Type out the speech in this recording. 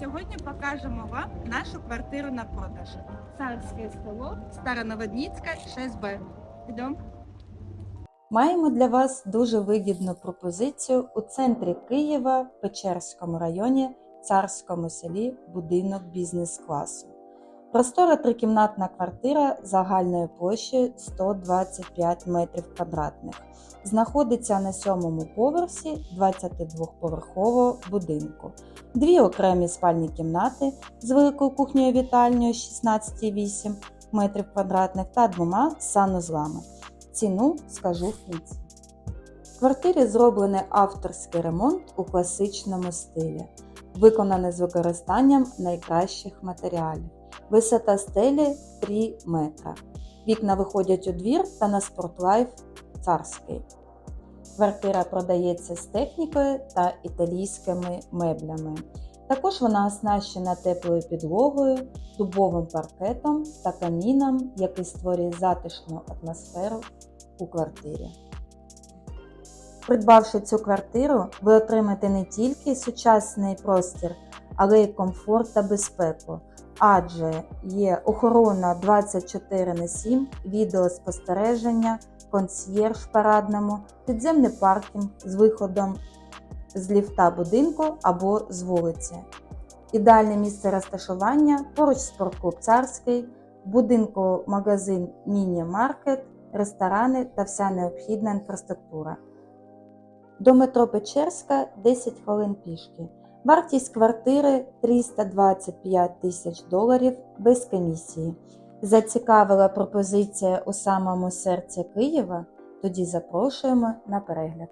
Сьогодні покажемо вам нашу квартиру на продаж. Царське село, Староноводніцька, 6Б. Йдемо. Маємо для вас дуже вигідну пропозицію у центрі Києва, Печерському районі, Царському селі, будинок бізнес-класу. Простора трикімнатна квартира загальною площею 125 метрів квадратних. Знаходиться на сьомому поверсі 22-поверхового будинку. Дві окремі спальні кімнати з великою кухнею вітальнею 16,8 метрів квадратних та двома санузлами. Ціну скажу в кінці. В квартирі зроблений авторський ремонт у класичному стилі, виконаний з використанням найкращих матеріалів. Висота стелі 3 метра. Вікна виходять у двір та на спортлайф царський. Квартира продається з технікою та італійськими меблями. Також вона оснащена теплою підлогою, дубовим паркетом та каміном, який створює затишну атмосферу у квартирі. Придбавши цю квартиру, ви отримаєте не тільки сучасний простір, але й комфорт та безпеку, адже є охорона 24 на 7, відеоспостереження, консьєрж в парадному, підземний паркінг з виходом з ліфта будинку або з вулиці. Ідеальне місце розташування поруч спортклуб Царський, в будинку магазин Міні-маркет, ресторани та вся необхідна інфраструктура. До метро Печерська 10 хвилин пішки. Вартість квартири 325 тисяч доларів без комісії. Зацікавила пропозиція у самому серці Києва? Тоді запрошуємо на перегляд.